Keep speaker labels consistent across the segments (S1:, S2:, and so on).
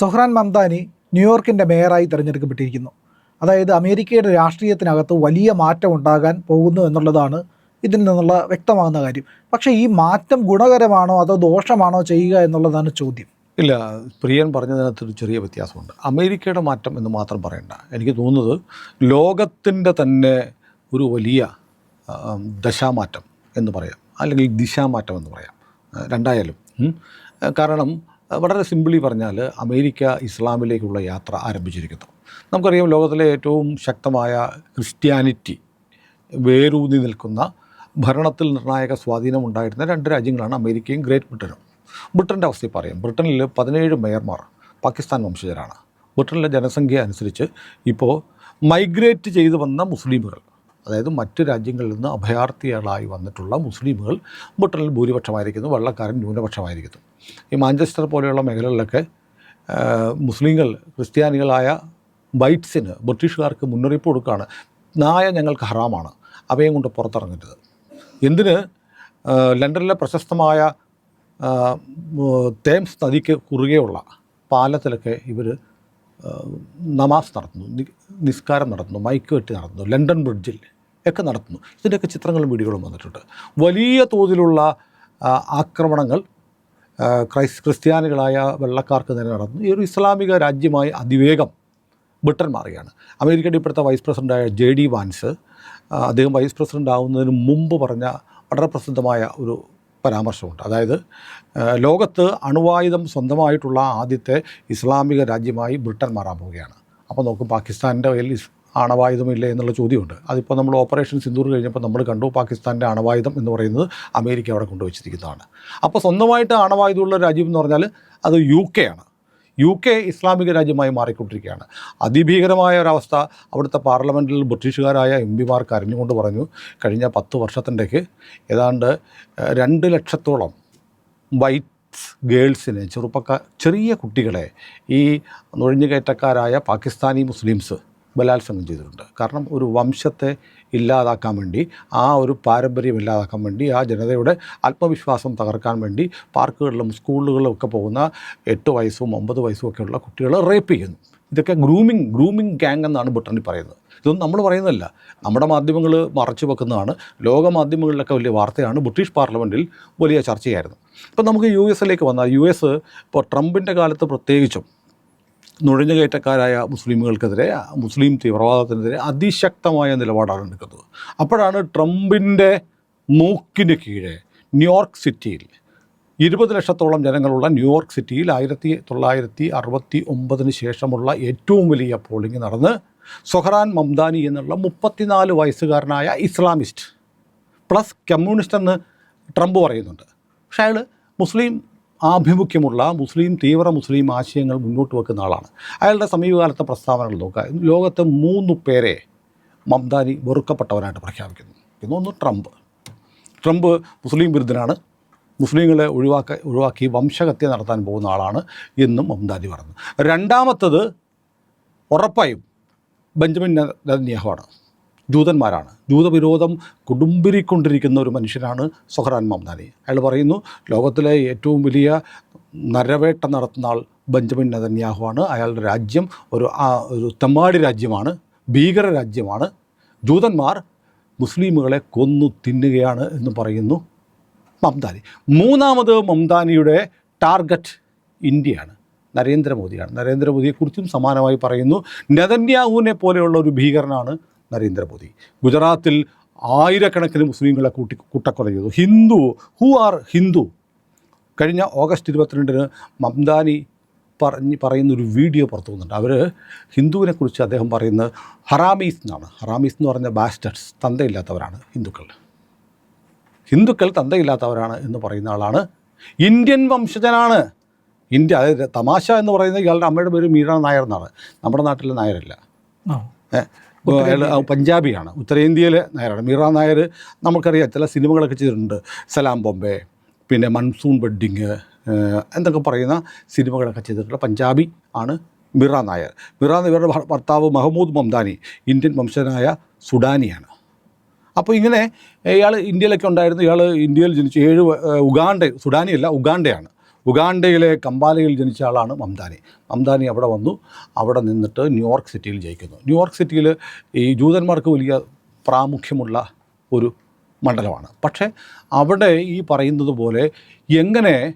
S1: Zohran Mamdani ന്യൂയോർക്കിന്റെ മേയറായി തിരഞ്ഞെടുക്കപ്പെട്ടിരിക്കുന്നു. അതായത് അമേരിക്കയുടെ രാഷ്ട്രീയത്തിനകത്ത് വലിയ മാറ്റം ഉണ്ടാകാൻ പോകുന്നു എന്നുള്ളതാണ് ഇതിൽ നിന്നുള്ള വ്യക്തമാകുന്ന കാര്യം. പക്ഷേ ഈ മാറ്റം ഗുണകരമാണോ അതോ ദോഷമാണോ ചെയ്യുക എന്നുള്ളതാണ് ചോദ്യം.
S2: ഇല്ല പ്രിയൻ പറഞ്ഞതിനകത്തൊരു ചെറിയ വ്യത്യാസമുണ്ട്. അമേരിക്കയുടെ മാറ്റം എന്ന് മാത്രം പറയണ്ട. എനിക്ക് തോന്നുന്നത് ലോകത്തിന്റെ തന്നെ ഒരു വലിയ ദശാമാറ്റം എന്ന് പറയാം. അല്ലെങ്കിൽ ദിശാമാറ്റം എന്ന് പറയാം. രണ്ടായാലും. കാരണം വളരെ സിമ്പിളി പറഞ്ഞാൽ അമേരിക്ക ഇസ്ലാമിലേക്കുള്ള യാത്ര ആരംഭിച്ചിരിക്കുന്നു. നമുക്കറിയാം ലോകത്തിലെ ഏറ്റവും ശക്തമായ ക്രിസ്ത്യാനിറ്റി വേരൂന്നി നിൽക്കുന്ന ഭരണത്തിൽ നിർണായക സ്വാധീനമുണ്ടായിരുന്ന രണ്ട് രാജ്യങ്ങളാണ് അമേരിക്കയും ഗ്രേറ്റ് ബ്രിട്ടനും. ബ്രിട്ടന്റെ അവസ്ഥയിൽ പറയാം. ബ്രിട്ടനിൽ പതിനേഴ് മേയർമാർ പാകിസ്ഥാൻ വംശജരാണ്. ബ്രിട്ടനിലെ ജനസംഖ്യ അനുസരിച്ച് ഇപ്പോൾ മൈഗ്രേറ്റ് ചെയ്തു വന്ന മുസ്ലിമുകൾ അതായത് മറ്റ് രാജ്യങ്ങളിൽ നിന്ന് അഭയാർത്ഥികളായി വന്നിട്ടുള്ള മുസ്ലിമുകൾ ബ്രിട്ടനിൽ ഭൂരിപക്ഷമായിരിക്കുന്നു വെള്ളക്കാരൻ ന്യൂനപക്ഷമായിരിക്കുന്നു. ഈ മാഞ്ചസ്റ്റർ പോലെയുള്ള മേഖലകളിലൊക്കെ മുസ്ലിങ്ങൾ ക്രിസ്ത്യാനികളായ ബൈറ്റ്സിന് ബ്രിട്ടീഷുകാർക്ക് മുന്നറിയിപ്പ് കൊടുക്കുകയാണ്. നായ ഞങ്ങൾക്ക് ഹറാമാണ്. അവയും കൊണ്ട് പുറത്തിറങ്ങരുത്. എന്തിന്? ലണ്ടനിലെ പ്രശസ്തമായ തേംസ് നദിക്ക് കുറുകെയുള്ള പാലത്തിലൊക്കെ ഇവർ നമാസ് നടത്തുന്നു. നിസ്കാരം നടത്തുന്നു. മൈക്ക് വെട്ടി നടത്തുന്നു. ലണ്ടൻ ബ്രിഡ്ജിൽ ഒക്കെ നടത്തുന്നു. ഇതിന്റെയൊക്കെ ചിത്രങ്ങളും വീഡിയോകളും വന്നിട്ടുണ്ട്. വലിയ തോതിലുള്ള ആക്രമണങ്ങൾ ക്രൈസ് ക്രിസ്ത്യാനികളായ വെള്ളക്കാർക്ക് നേരെ നടന്നു. ഈ ഒരു ഇസ്ലാമിക രാജ്യമായി അതിവേഗം ബ്രിട്ടൻ മാറുകയാണ്. അമേരിക്കയുടെ ഇപ്പോഴത്തെ വൈസ് പ്രസിഡന്റായ ജെ ഡി വാൻസ് അദ്ദേഹം വൈസ് പ്രസിഡന്റ് ആവുന്നതിന് മുമ്പ് പറഞ്ഞ വളരെ പ്രസിദ്ധമായ ഒരു പരാമർശമുണ്ട്. അതായത് ലോകത്ത് അണുവായുധം സ്വന്തമായിട്ടുള്ള ആദ്യത്തെ ഇസ്ലാമിക രാജ്യമായി ബ്രിട്ടൻ മാറാൻ പോവുകയാണ്. അപ്പോൾ നോക്കും പാകിസ്ഥാന്റെ കയ്യിൽ ആണവായുധമില്ലേ എന്നുള്ള ചോദ്യമുണ്ട്. അതിപ്പോൾ നമ്മൾ ഓപ്പറേഷൻ സിന്ദൂർ കഴിഞ്ഞപ്പോൾ നമ്മൾ കണ്ടു പാകിസ്ഥാന്റെ അണവായുധം എന്ന് പറയുന്നത് അമേരിക്ക അവിടെ കൊണ്ടുവച്ചിരിക്കുന്നതാണ്. അപ്പോൾ സ്വന്തമായിട്ട് ആണവായുധമുള്ള രാജ്യം എന്ന് പറഞ്ഞാൽ അത് യു കെ ആണ്. യു കെ ഇസ്ലാമിക രാജ്യമായി മാറിക്കൊണ്ടിരിക്കുകയാണ്. അതിഭീകരമായ ഒരവസ്ഥ അവിടുത്തെ പാർലമെന്റിൽ ബ്രിട്ടീഷുകാരായ എം പിമാർ കരഞ്ഞുകൊണ്ട് പറഞ്ഞു കഴിഞ്ഞ പത്ത് വർഷത്തിന്റെക്ക് ഏതാണ്ട് രണ്ട് ലക്ഷത്തോളം വൈറ്റ് ഗേൾസിനെ ചെറുപ്പക്കാർ ചെറിയ കുട്ടികളെ ഈ നുഴഞ്ഞുകയറ്റക്കാരായ പാകിസ്ഥാനി മുസ്ലിംസ് ബലാത്സംഗം ചെയ്തിട്ടുണ്ട്. കാരണം ഒരു വംശത്തെ ഇല്ലാതാക്കാൻ വേണ്ടി ആ ഒരു പാരമ്പര്യം ഇല്ലാതാക്കാൻ വേണ്ടി ആ ജനതയുടെ ആത്മവിശ്വാസം തകർക്കാൻ വേണ്ടി പാർക്കുകളിലും സ്കൂളുകളിലും ഒക്കെ പോകുന്ന എട്ട് വയസ്സും ഒമ്പത് വയസ്സും ഒക്കെയുള്ള കുട്ടികളെ റേപ്പ് ചെയ്യുന്നു. ഇതൊക്കെ ഗ്രൂമിങ് ഗ്രൂമിങ് ഗ്യാങ് എന്നാണ് ബ്രിട്ടനിൽ പറയുന്നത്. ഇതൊന്നും നമ്മൾ പറയുന്നതല്ല. നമ്മുടെ മാധ്യമങ്ങൾ മറച്ചു വെക്കുന്നതാണ്. ലോക മാധ്യമങ്ങളിലൊക്കെ വലിയ വാർത്തയാണ് ബ്രിട്ടീഷ് പാർലമെന്റിൽ വലിയ ചർച്ചയായിരുന്നു. ഇപ്പം നമുക്ക് യു എസിലേക്ക് വന്നാൽ യു എസ് ഇപ്പോൾ ട്രംപിന്റെ കാലത്ത് പ്രത്യേകിച്ചും നുഴഞ്ഞുകയറ്റക്കാരായ മുസ്ലിമുകൾക്കെതിരെ മുസ്ലിം തീവ്രവാദത്തിനെതിരെ അതിശക്തമായ നിലപാടാണ് എടുക്കുന്നത്. അപ്പോഴാണ് ട്രംപിന്റെ മൂക്കിന് കീഴെ ന്യൂയോർക്ക് സിറ്റിയിൽ ഇരുപത് ലക്ഷത്തോളം ജനങ്ങളുള്ള ന്യൂയോർക്ക് സിറ്റിയിൽ ആയിരത്തി തൊള്ളായിരത്തി അറുപത്തി ഒമ്പതിന് ശേഷമുള്ള ഏറ്റവും വലിയ പോളിംഗ് നടന്ന് സൊഹറാൻ മംദാനി എന്നുള്ള മുപ്പത്തിനാല് വയസ്സുകാരനായ ഇസ്ലാമിസ്റ്റ് പ്ലസ് കമ്മ്യൂണിസ്റ്റ് എന്ന് ട്രംപ് പറയുന്നുണ്ട്. പക്ഷേ അയാൾ മുസ്ലിം ആഭിമുഖ്യമുള്ള മുസ്ലിം തീവ്ര മുസ്ലിം ആശയങ്ങൾ മുന്നോട്ട് വെക്കുന്ന ആളാണ്. അയാളുടെ സമീപകാലത്തെ പ്രസ്താവനകൾ നോക്കുക. ലോകത്തെ മൂന്ന് പേരെ മംദാനി വെറുക്കപ്പെട്ടവനായിട്ട് പ്രഖ്യാപിക്കുന്നു. പിന്നെ ഒന്ന് ട്രംപ്. ട്രംപ് മുസ്ലിം വിരുദ്ധനാണ്. മുസ്ലിങ്ങളെ ഒഴിവാക്ക ഒഴിവാക്കി വംശഹത്യ നടത്താൻ പോകുന്ന ആളാണ് എന്നും മംദാനി പറഞ്ഞു രണ്ടാമത്തത് ഉറപ്പായും ബെഞ്ചമിൻ നെതന്യാഹുവാണ്. ജൂതന്മാരാണ് ജൂതവിരോധം കുടുംബിരിക്കൊണ്ടിരിക്കുന്ന ഒരു മനുഷ്യനാണ് സൊഹറാൻ മംദാനി. അയാൾ പറയുന്നു ലോകത്തിലെ ഏറ്റവും വലിയ നരവേട്ട നടത്തുന്ന ആൾ ബെഞ്ചമിൻ നെതന്യാഹുവാണ്. അയാളുടെ രാജ്യം ഒരു ഒരു തെമ്മാടി രാജ്യമാണ് ഭീകര രാജ്യമാണ്. ജൂതന്മാർ മുസ്ലിമുകളെ കൊന്നു തിന്നുകയാണ് എന്ന് പറയുന്നു മംദാനി. മൂന്നാമത് മംദാനിയുടെ ടാർഗറ്റ് ഇന്ത്യയാണ് നരേന്ദ്രമോദിയാണ്. നരേന്ദ്രമോദിയെക്കുറിച്ചും സമാനമായി പറയുന്നു നെതന്യാഹുവിനെ പോലെയുള്ള ഒരു ഭീകരനാണ് നരേന്ദ്രമോദി. ഗുജറാത്തിൽ ആയിരക്കണക്കിന് മുസ്ലിങ്ങളെ കൂട്ടി കൂട്ടക്കൊല ചെയ്തു. Hindu who are Hindu? കഴിഞ്ഞ ഓഗസ്റ്റ് ഇരുപത്തിരണ്ടിന് മംദാനി പറഞ്ഞ് പറയുന്ന ഒരു വീഡിയോ പുറത്തു വന്നിട്ടുണ്ട്. അവർ ഹിന്ദുവിനെക്കുറിച്ച് അദ്ദേഹം പറയുന്നത് ഹറാമീസ് എന്നാണ്. ഹറാമീസ് എന്ന് പറഞ്ഞ ബാസ്റ്റേഴ്സ് തന്തയില്ലാത്തവരാണ് ഹിന്ദുക്കൾ. ഹിന്ദുക്കൾ തന്തയില്ലാത്തവരാണ് എന്ന് പറയുന്ന ആളാണ് ഇന്ത്യൻ വംശജനാണ്. ഇന്ത്യ അതായത് തമാശ എന്ന് പറയുന്നത് ഇയാളുടെ അമ്മയുടെ പേര് മീര നായർ എന്നാണ്. നമ്മുടെ നാട്ടിലെ നായരല്ല. അയാൾ പഞ്ചാബിയാണ്. ഉത്തരേന്ത്യയിലെ നായരാണ്. മീറ നായർ നമുക്കറിയാം ചില സിനിമകളൊക്കെ ചെയ്തിട്ടുണ്ട്. സലാം ബോംബെ പിന്നെ മൺസൂൺ വെഡ്ഡിങ് എന്തൊക്കെ പറയുന്ന സിനിമകളൊക്കെ ചെയ്തിട്ടുള്ള പഞ്ചാബി ആണ് മിറ നായർ. മിറ ഇവരുടെ ഭർത്താവ് മഹമ്മൂദ് മംദാനി ഇന്ത്യൻ വംശജനായ സുഡാനിയാണ്. അപ്പോൾ ഇങ്ങനെ ഇയാൾ ഇന്ത്യയിലൊക്കെ ഉണ്ടായിരുന്നു. ഇയാൾ ഇന്ത്യയിൽ ജനിച്ചു ഏഴ് ഉഗാണ്ട സുഡാനിയല്ല ഉഗാണ്ടയാണ്. ഉഗാണ്ടയിലെ കമ്പാലയിൽ ജനിച്ച ആളാണ് മംദാനി. മംദാനി അവിടെ വന്നു. അവിടെ നിന്നിട്ട് ന്യൂയോർക്ക് സിറ്റിയിൽ ജയിക്കുന്നു. ന്യൂയോർക്ക് സിറ്റിയിൽ ഈ ജൂതന്മാർക്ക് വലിയ പ്രാമുഖ്യമുള്ള ഒരു മണ്ഡലമാണ്. പക്ഷേ അവിടെ ഈ പറയുന്നത് പോലെ എങ്ങനെ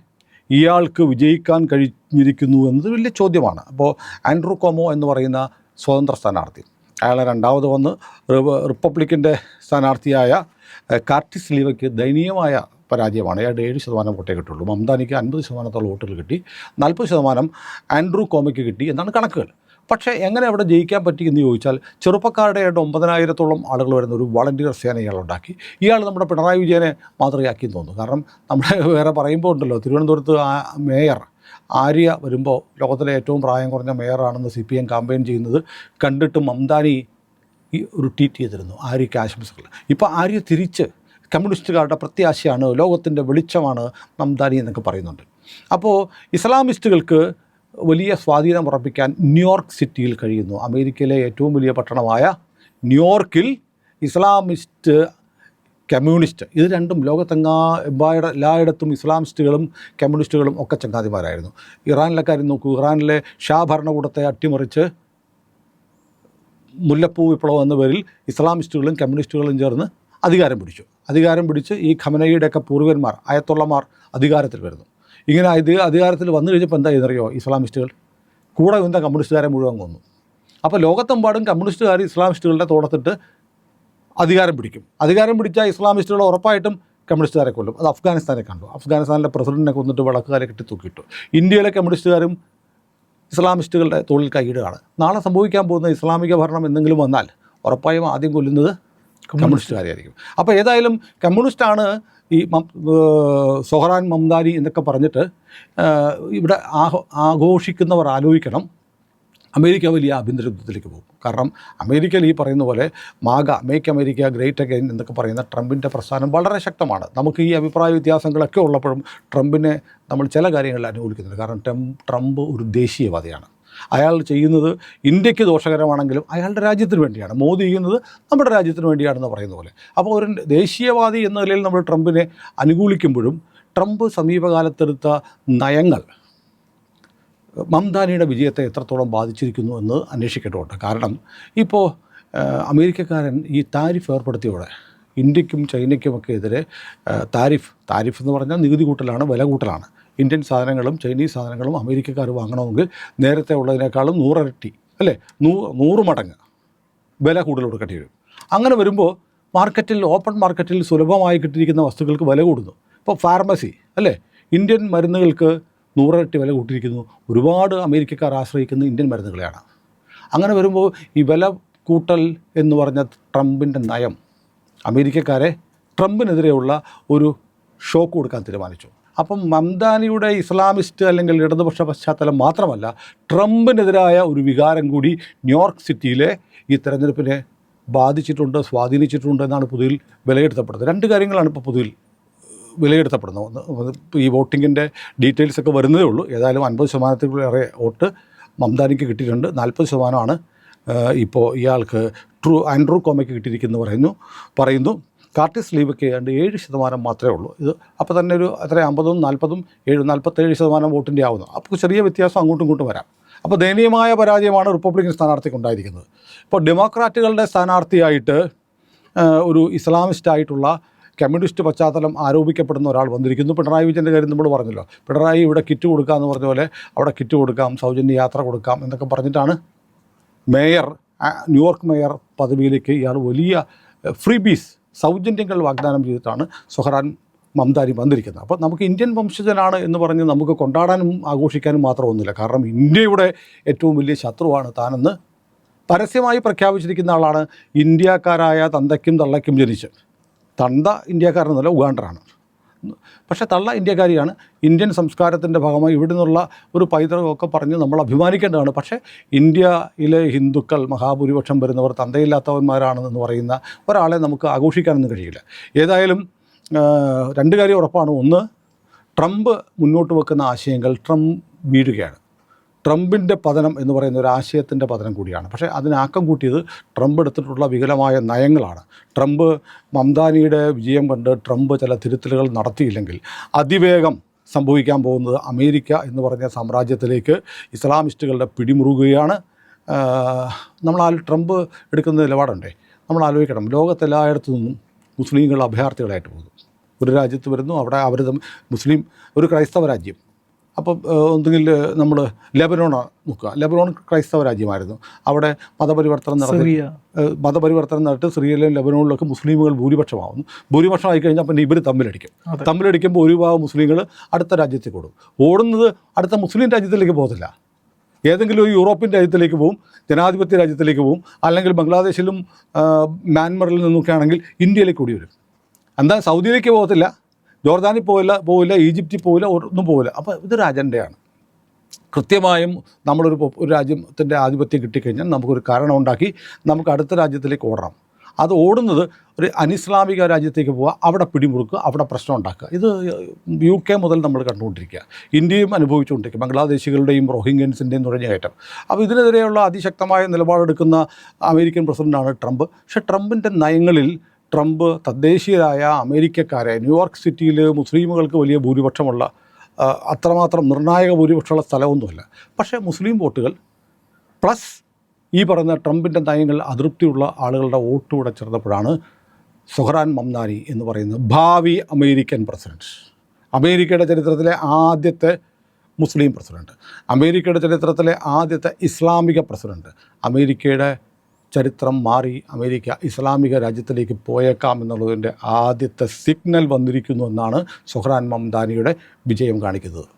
S2: ഇയാൾക്ക് വിജയിക്കാൻ കഴിഞ്ഞിരിക്കുന്നു എന്നത് വലിയ ചോദ്യമാണ്. അപ്പോൾ ആൻഡ്രൂ കോമോ എന്ന് പറയുന്ന സ്വതന്ത്ര സ്ഥാനാർത്ഥി. അയാളെ രണ്ടാമത് വന്ന് റിപ്പബ്ലിക്കിന്റെ സ്ഥാനാർത്ഥിയായ കാർട്ടിസ് ലീവയ്ക്ക് ദയനീയമായ പരാജയമാണ്. അയാളുടെ ഏഴ് ശതമാനം വോട്ടേ കിട്ടുള്ളൂ. മമതാനിക്ക് അൻപത് ശതമാനത്തോളം വോട്ടുകൾ കിട്ടി. നാൽപ്പത് ശതമാനം ആൻഡ്രൂ കോമയ്ക്ക് കിട്ടി എന്നാണ് കണക്കുകൾ. പക്ഷേ എങ്ങനെ അവിടെ ജയിക്കാൻ പറ്റി എന്ന് ചോദിച്ചാൽ ചെറുപ്പക്കാരുടെ ആയിട്ട് ഒമ്പതിനായിരത്തോളം ആളുകൾ വരുന്ന ഒരു വളണ്ടിയർ സേന ഇയാൾ ഉണ്ടാക്കി. ഇയാൾ നമ്മുടെ പിണറായി വിജയനെ മാതൃകയാക്കി തോന്നുന്നു. കാരണം നമ്മുടെ വേറെ പറയുമ്പോൾ ഉണ്ടല്ലോ തിരുവനന്തപുരത്ത് മേയർ ആര്യ വരുമ്പോൾ ലോകത്തിലെ ഏറ്റവും പ്രായം കുറഞ്ഞ മേയറാണെന്ന് സി പി എം ക്യാമ്പയിൻ ചെയ്യുന്നത് കണ്ടിട്ട് മംദാനി ഒരു ട്വീറ്റ് ചെയ്തിരുന്നു ആര്യയ്ക്ക് ആശംസകൾ. ഇപ്പോൾ ആര്യ തിരിച്ച് കമ്മ്യൂണിസ്റ്റുകാരുടെ പ്രത്യാശയാണ് ലോകത്തിന്റെ വെളിച്ചമാണ് മംദാനി എന്നൊക്കെ പറയുന്നുണ്ട്. അപ്പോൾ ഇസ്ലാമിസ്റ്റുകൾക്ക് വലിയ സ്വാധീനം ഉറപ്പിക്കാൻ ന്യൂയോർക്ക് സിറ്റിയിൽ കഴിയുന്നു. അമേരിക്കയിലെ ഏറ്റവും വലിയ പട്ടണമായ ന്യൂയോർക്കിൽ ഇസ്ലാമിസ്റ്റ് കമ്മ്യൂണിസ്റ്റ് ഇത് രണ്ടും ലോകത്തെങ്ങാ എമ്പായുടെ എല്ലായിടത്തും ഇസ്ലാമിസ്റ്റുകളും കമ്മ്യൂണിസ്റ്റുകളും ഒക്കെ ചങ്ങാതിമാരായിരുന്നു. ഇറാനിലെ കാര്യം നോക്കൂ ഇറാനിലെ ഷാ ഭരണകൂടത്തെ അട്ടിമറിച്ച് മുല്ലപ്പൂ വിപ്ലവം എന്ന പേരിൽ ഇസ്ലാമിസ്റ്റുകളും കമ്മ്യൂണിസ്റ്റുകളും ചേർന്ന് അധികാരം പിടിച്ചു. അധികാരം പിടിച്ച് ഈ ഖമനയുടെയൊക്കെ പൂർവന്മാർ അയത്തുള്ളമാർ അധികാരത്തിൽ വരുന്നു. ഇങ്ങനെ ഇത് അധികാരത്തിൽ വന്നു കഴിഞ്ഞപ്പോൾ എന്താ ഇതറിയോ ഇസ്ലാമിസ്റ്റുകൾ? കൂടെ വന്ന കമ്മ്യൂണിസ്റ്റുകാരെ മുഴുവൻ കൊന്നു. അപ്പോൾ ലോകത്തെമ്പാടും കമ്മ്യൂണിസ്റ്റുകാർ ഇസ്ലാമിസ്റ്റുകളുടെ തോടത്തിട്ട് അധികാരം പിടിക്കും. അധികാരം പിടിച്ച ഇസ്ലാമിസ്റ്റുകൾ ഉറപ്പായിട്ടും കമ്മ്യൂണിസ്റ്റുകാരെ കൊല്ലും. അത് അഫ്ഗാനിസ്ഥാനെ കണ്ടു. അഫ്ഗാനിസ്ഥാനിലെ പ്രസിഡന്റിനെ കൊന്നിട്ട് വിളക്കുകാരെ കെട്ടി തൂക്കിയിട്ടു ഇന്ത്യയിലെ കമ്മ്യൂണിസ്റ്റുകാരും ഇസ്ലാമിസ്റ്റുകളുടെ തൊഴിൽ കൈയിടുകയാണ്. നാളെ സംഭവിക്കാൻ പോകുന്ന ഇസ്ലാമിക ഭരണം എന്തെങ്കിലും വന്നാൽ ഉറപ്പായും ആദ്യം കൊല്ലുന്നത് കമ്മ്യൂണിസ്റ്റുകാരെയായിരിക്കും അപ്പോൾ ഏതായാലും കമ്മ്യൂണിസ്റ്റാണ് ഈ സൊഹറാൻ മംദാനി എന്നൊക്കെ പറഞ്ഞിട്ട് ഇവിടെ ആഘോ ആഘോഷിക്കുന്നവർ ആലോചിക്കണം. അമേരിക്ക വലിയ ആഭ്യന്തര യുദ്ധത്തിലേക്ക് പോകും. കാരണം അമേരിക്കയിൽ ഈ പറയുന്ന പോലെ MAGA make America great again എന്നൊക്കെ പറയുന്ന ട്രംപിന്റെ പ്രസ്ഥാനം വളരെ ശക്തമാണ്. നമുക്ക് ഈ അഭിപ്രായ വ്യത്യാസങ്ങളൊക്കെ ഉള്ളപ്പോഴും ട്രംപിനെ നമ്മൾ ചില കാര്യങ്ങളിൽ അനുകൂലിക്കുന്നുണ്ട്. കാരണം ട്രം ട്രംപ് ഒരു ദേശീയവാദിയാണ്. അയാൾ ചെയ്യുന്നത് ഇന്ത്യയ്ക്ക് ദോഷകരമാണെങ്കിലും അയാളുടെ രാജ്യത്തിന് വേണ്ടിയാണ്. മോദി ചെയ്യുന്നത് നമ്മുടെ രാജ്യത്തിന് വേണ്ടിയാണെന്ന് പറയുന്ന പോലെ. അപ്പോൾ ഒരു ദേശീയവാദി എന്ന നിലയിൽ നമ്മൾ ട്രംപിനെ അനുകൂലിക്കുമ്പോഴും ട്രംപ് സമീപകാലത്തെടുത്ത നയങ്ങൾ മംദാനിയുടെ വിജയത്തെ എത്രത്തോളം ബാധിച്ചിരിക്കുന്നു എന്ന് അന്വേഷിക്കേണ്ടതുണ്ട്. കാരണം ഇപ്പോൾ അമേരിക്കക്കാരൻ ഈ താരിഫ് ഏർപ്പെടുത്തിയോടെ ഇന്ത്യക്കും ചൈനയ്ക്കുമൊക്കെ എതിരെ താരിഫ് താരിഫ് എന്ന് പറഞ്ഞാൽ നികുതി കൂട്ടലാണ് വില കൂട്ടലാണ്. ഇന്ത്യൻ സാധനങ്ങളും ചൈനീസ് സാധനങ്ങളും അമേരിക്കക്കാർ വാങ്ങണമെങ്കിൽ നേരത്തെ ഉള്ളതിനേക്കാളും നൂറരട്ടി അല്ലേ? നൂ നൂറ് മടങ്ങ് വില കൂടുതൽ കൊടുക്കേണ്ടി വരും. അങ്ങനെ വരുമ്പോൾ മാർക്കറ്റിൽ ഓപ്പൺ മാർക്കറ്റിൽ സുലഭമായി കിട്ടിയിരിക്കുന്ന വസ്തുക്കൾക്ക് വില കൂടുന്നു. ഇപ്പോൾ ഫാർമസി അല്ലേ? ഇന്ത്യൻ മരുന്നുകൾക്ക് നൂറരട്ടി വില കൂട്ടിയിരിക്കുന്നു. ഒരുപാട് അമേരിക്കക്കാർ ആശ്രയിക്കുന്ന ഇന്ത്യൻ മരുന്നുകളെയാണ്. അങ്ങനെ വരുമ്പോൾ ഈ വില കൂട്ടൽ എന്ന് പറഞ്ഞ ട്രംപിന്റെ നയം അമേരിക്കക്കാരെ ട്രംപിനെതിരെയുള്ള ഒരു ഷോക്ക് കൊടുക്കാൻ തീരുമാനിച്ചു. അപ്പം മംദാനിയുടെ ഇസ്ലാമിസ്റ്റ് അല്ലെങ്കിൽ ഇടതുപക്ഷ പശ്ചാത്തലം മാത്രമല്ല ട്രംപിനെതിരായ ഒരു വികാരം കൂടി ന്യൂയോർക്ക് സിറ്റിയിലെ ഈ തെരഞ്ഞെടുപ്പിനെ ബാധിച്ചിട്ടുണ്ട് സ്വാധീനിച്ചിട്ടുണ്ട് എന്നാണ് പൊതുവിൽ വിലയിരുത്തപ്പെടുന്നത്. രണ്ട് കാര്യങ്ങളാണ് ഇപ്പോൾ പൊതുവിൽ വിലയിരുത്തപ്പെടുന്നത്. ഈ വോട്ടിങ്ങിന്റെ ഡീറ്റെയിൽസ് ഒക്കെ വരുന്നതേ ഉള്ളൂ. ഏതായാലും അൻപത് ശതമാനത്തിലേറെ വോട്ട് മംദാനിക്ക് കിട്ടിയിട്ടുണ്ട്. നാൽപ്പത് ശതമാനമാണ് ഇപ്പോൾ ഇയാൾക്ക് ട്രൂ ആൻഡ്രൂ കോമയ്ക്ക് കിട്ടിയിരിക്കുന്നു പറയുന്നു പറയുന്നു കാർട്ടിസ് ലീവയ്ക്ക് ഏതാണ്ട് ഏഴ് ശതമാനം മാത്രമേ ഉള്ളൂ. ഇത് അപ്പോൾ തന്നെ ഒരു എത്ര അമ്പതും നാൽപ്പതും ഏഴ് നാൽപ്പത്തേഴ് ശതമാനം വോട്ടിന്റെ ആവുന്നു. അപ്പോൾ ചെറിയ വ്യത്യാസം അങ്ങോട്ടും ഇങ്ങോട്ടും വരാം. അപ്പോൾ ദയനീയമായ പരാജയമാണ് റിപ്പബ്ലിക്കൻ സ്ഥാനാർത്ഥിക്ക് ഉണ്ടായിരിക്കുന്നത് ഇപ്പോൾ ഡെമോക്രാറ്റുകളുടെ സ്ഥാനാർത്ഥിയായിട്ട് ഒരു ഇസ്ലാമിസ്റ്റ് ആയിട്ടുള്ള കമ്മ്യൂണിസ്റ്റ് പശ്ചാത്തലം ആരോപിക്കപ്പെടുന്ന ഒരാൾ വന്നിരിക്കുന്നു. പിണറായി വിജയന്റെ കാര്യം നമ്മൾ പറഞ്ഞല്ലോ. പിണറായി ഇവിടെ കിറ്റ് കൊടുക്കുക എന്ന് പറഞ്ഞ പോലെ അവിടെ കിറ്റ് കൊടുക്കാം സൗജന്യ യാത്ര കൊടുക്കാം എന്നൊക്കെ പറഞ്ഞിട്ടാണ് മേയർ ന്യൂയോർക്ക് മേയർ പദവിയിലേക്ക് ഇയാൾ വലിയ ഫ്രീ ബീസ് സൗജന്യങ്ങൾ വാഗ്ദാനം ചെയ്തിട്ടാണ് സൊഹ്റാൻ മംദാരി വന്നിരിക്കുന്നത്. അപ്പോൾ നമുക്ക് ഇന്ത്യൻ വംശജനാണ് എന്ന് പറഞ്ഞ് നമുക്ക് കൊണ്ടാടാനും ആഘോഷിക്കാനും മാത്രമൊന്നുമില്ല. കാരണം ഇന്ത്യയുടെ ഏറ്റവും വലിയ ശത്രുവാണ് താനെന്ന് പരസ്യമായി പ്രഖ്യാപിച്ചിരിക്കുന്ന ആളാണ് ഇന്ത്യക്കാരായ തന്തയ്ക്കും തള്ളയ്ക്കും ജനിച്ച് തന്ത ഇന്ത്യക്കാരനെന്നല്ല ഉഗാണ്ടറാണ്. പക്ഷേ തള്ള ഇന്ത്യക്കാരിയാണ്. ഇന്ത്യൻ സംസ്കാരത്തിന്റെ ഭാഗമായി ഇവിടെ നിന്നുള്ള ഒരു പൈതൃകമൊക്കെ പറഞ്ഞ് നമ്മൾ അഭിമാനിക്കേണ്ടതാണ്. പക്ഷേ ഇന്ത്യയിലെ ഹിന്ദുക്കൾ മഹാഭൂരിപക്ഷം വരുന്നവർ തന്തയില്ലാത്തവന്മാരാണെന്ന് പറയുന്ന ഒരാളെ നമുക്ക് ആഘോഷിക്കാനൊന്നും കഴിയില്ല. ഏതായാലും രണ്ട് കാര്യം ഉറപ്പാണ്. ഒന്ന് ട്രംപ് മുന്നോട്ട് വെക്കുന്ന ആശയങ്ങൾ ട്രംപ് വീഴുകയാണ്. ട്രംപിന്റെ പതനം എന്ന് പറയുന്ന ഒരു ആശയത്തിന്റെ പതനം കൂടിയാണ്. പക്ഷേ അതിനാക്കം കൂട്ടിയത് ട്രംപ് എടുത്തിട്ടുള്ള വികലമായ നയങ്ങളാണ്. ട്രംപ് മംദാനിയുടെ വിജയം കണ്ട് ട്രംപ് ചില തിരുത്തലുകൾ നടത്തിയില്ലെങ്കിൽ അതിവേഗം സംഭവിക്കാൻ പോകുന്നത് അമേരിക്ക എന്ന് പറഞ്ഞ സാമ്രാജ്യത്തിലേക്ക് ഇസ്ലാമിസ്റ്റുകളുടെ പിടിമുറുകയാണ് നമ്മൾ ആ ട്രംപ് എടുക്കുന്ന നിലപാടുണ്ടേ? നമ്മൾ ആലോചിക്കണം. ലോകത്തെല്ലായിടത്തു നിന്നും മുസ്ലിങ്ങൾ അഭയാർത്ഥികളായിട്ട് പോകുന്നു. ഒരു രാജ്യത്ത് വരുന്നു അവിടെ അവർ മുസ്ലിം ഒരു ക്രൈസ്തവ രാജ്യം. അപ്പം ഏഹ്, ഒന്നുകിൽ നമ്മൾ ലെബനോണ നോക്കുക. ലെബനോൺ ക്രൈസ്തവ രാജ്യമായിരുന്നു. അവിടെ മതപരിവർത്തനം നടത്തി മതപരിവർത്തനം നടത്തി സിറിയയിലും ലെബനോണിലൊക്കെ മുസ്ലിമുകൾ ഭൂരിപക്ഷമാവുന്നു. ഭൂരിപക്ഷം ആയി കഴിഞ്ഞാൽ പിന്നെ ഇവർ തമ്മിലടിക്കും. തമ്മിലടിക്കുമ്പോൾ ഒരു വിഭാഗം മുസ്ലിങ്ങൾ അടുത്ത രാജ്യത്തേക്ക് ഓടും. ഓടുന്നത് അടുത്ത മുസ്ലിം രാജ്യത്തിലേക്ക് പോകത്തില്ല. ഏതെങ്കിലും ഒരു യൂറോപ്യൻ രാജ്യത്തിലേക്ക് പോവും ജനാധിപത്യ രാജ്യത്തിലേക്ക് പോവും അല്ലെങ്കിൽ ബംഗ്ലാദേശിലും മ്യാൻമറിൽ നിന്നൊക്കെ ആണെങ്കിൽ ഇന്ത്യയിലേക്ക് കൂടി വരും. എന്താ സൗദിയിലേക്ക് പോകത്തില്ല? ജോർദാനിൽ പോയില്ല പോവില്ല ഈജിപ്തിൽ പോവില്ല ഒന്നും പോവില്ല. അപ്പോൾ ഇതൊരു അജണ്ടയാണ്. കൃത്യമായും നമ്മളൊരു ഒരു രാജ്യത്തിന്റെ ആധിപത്യം കിട്ടിക്കഴിഞ്ഞാൽ നമുക്കൊരു കാരണം ഉണ്ടാക്കി നമുക്ക് അടുത്ത രാജ്യത്തിലേക്ക് ഓടണം അത് ഓടുന്നത് ഒരു അനിസ്ലാമിക രാജ്യത്തേക്ക് പോവുക അവിടെ പിടിമുറുക്കുക അവിടെ പ്രശ്നം ഉണ്ടാക്കുക. ഇത് യു കെ മുതൽ നമ്മൾ കണ്ടുകൊണ്ടിരിക്കുക. ഇന്ത്യയും അനുഭവിച്ചുകൊണ്ടിരിക്കുക. ബംഗ്ലാദേശികളുടെയും റോഹിംഗ്യൻസിന്റെയും നുഴഞ്ഞു കയറ്റം. അപ്പോൾ ഇതിനെതിരെയുള്ള അതിശക്തമായ നിലപാടെടുക്കുന്ന അമേരിക്കൻ പ്രസിഡന്റാണ് ട്രംപ്. പക്ഷേ ട്രംപിന്റെ നയങ്ങളിൽ ട്രംപ് തദ്ദേശീയരായ അമേരിക്കക്കാരെ ന്യൂയോർക്ക് സിറ്റിയിൽ മുസ്ലിമുകൾക്ക് വലിയ ഭൂരിപക്ഷമുള്ള അത്രമാത്രം നിർണായക ഭൂരിപക്ഷമുള്ള സ്ഥലമൊന്നുമല്ല. പക്ഷേ മുസ്ലിം വോട്ടുകൾ പ്ലസ് ഈ പറയുന്ന ട്രംപിന്റെ നയങ്ങളിൽ അതൃപ്തിയുള്ള ആളുകളുടെ വോട്ട് കൂടെ ചേർന്നപ്പോഴാണ് സുഹറാൻ മംനാനി എന്ന് പറയുന്നത് ഭാവി അമേരിക്കൻ പ്രസിഡന്റ്. അമേരിക്കയുടെ ചരിത്രത്തിലെ ആദ്യത്തെ മുസ്ലിം പ്രസിഡന്റ്. അമേരിക്കയുടെ ചരിത്രത്തിലെ ആദ്യത്തെ ഇസ്ലാമിക പ്രസിഡന്റ്. അമേരിക്കയുടെ ചരിത്രം മാറി അമേരിക്ക ഇസ്ലാമിക രാജ്യത്തിലേക്ക് പോയേക്കാം എന്നുള്ളതിന്റെ ആദ്യത്തെ സിഗ്നൽ വന്നിരിക്കുന്നു എന്നാണ് സുഹ്റാൻ മംദാനിയുടെ വിജയം കാണിക്കുന്നത്.